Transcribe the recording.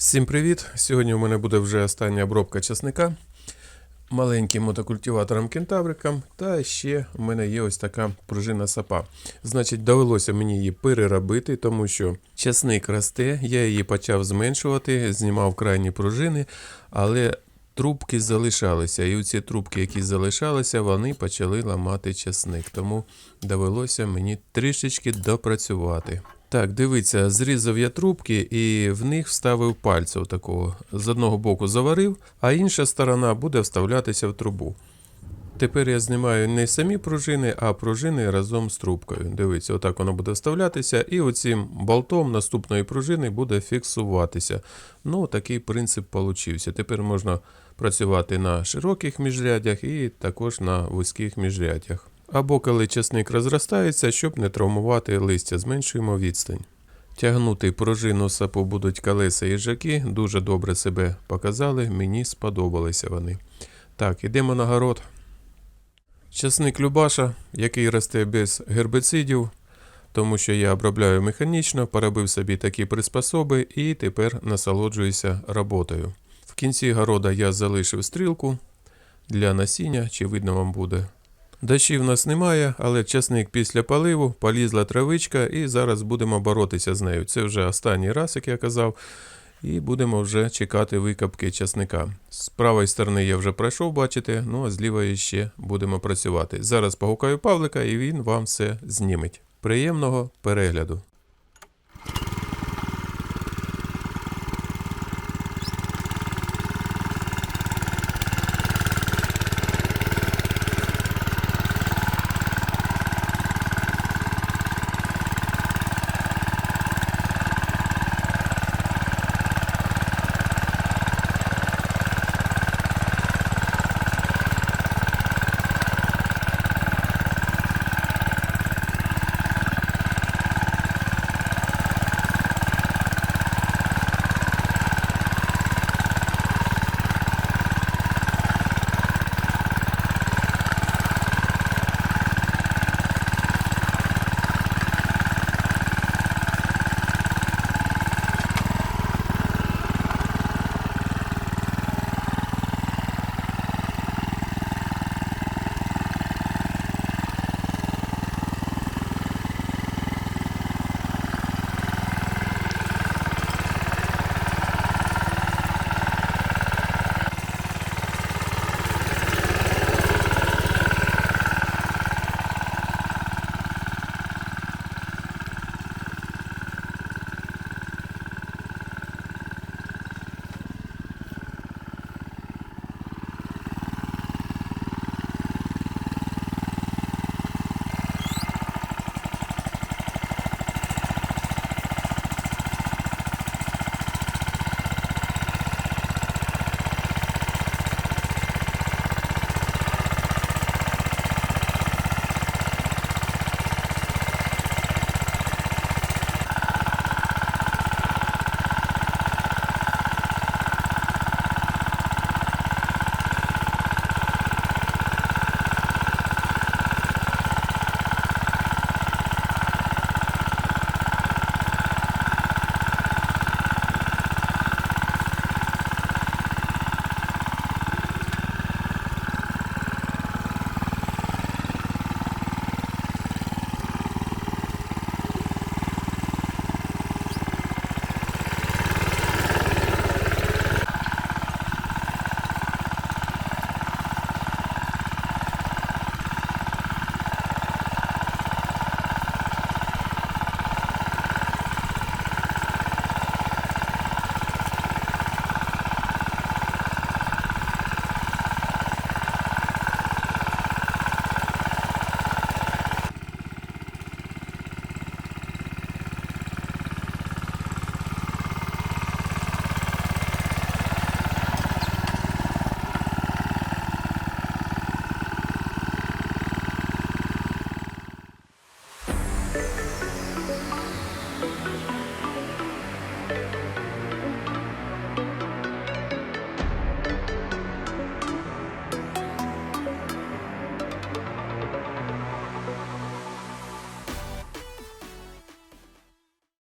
Всім привіт! Сьогодні у мене буде вже остання обробка часника маленьким мотокультиватором кентавриком. Та ще у мене є ось така пружина сапа. Значить, довелося мені її переробити, тому що часник росте, я її почав зменшувати, знімав крайні пружини, але трубки залишалися. І ці трубки, які залишалися, вони почали ламати часник. Тому довелося мені трішечки допрацювати. Так, дивіться, зрізав я трубки і в них вставив пальця такого. З одного боку заварив, а інша сторона буде вставлятися в трубу. Тепер я знімаю не самі пружини, а пружини разом з трубкою. Дивіться, отак воно буде вставлятися, і оцим болтом наступної пружини буде фіксуватися. Ну, такий принцип получився. Тепер можна працювати на широких міжрядях і також на вузьких міжрядях. Або коли часник розростається, щоб не травмувати листя, зменшуємо відстань. Тягнути пружину сапу будуть колеса і жаки, дуже добре себе показали, мені сподобалися вони. Так, ідемо на город. Часник Любаша, який росте без гербицидів, тому що я обробляю механічно, поробив собі такі приспособи і тепер насолоджуюся роботою. В кінці города я залишив стрілку для насіння, чи видно вам буде. Дощів в нас немає, але часник після поливу, полізла травичка, і зараз будемо боротися з нею. Це вже останній раз, як я казав, і будемо вже чекати викапки часника. З правої сторони я вже пройшов, бачите, ну а з лівої ще будемо працювати. Зараз погукаю Павлика, і він вам все зніметь. Приємного перегляду!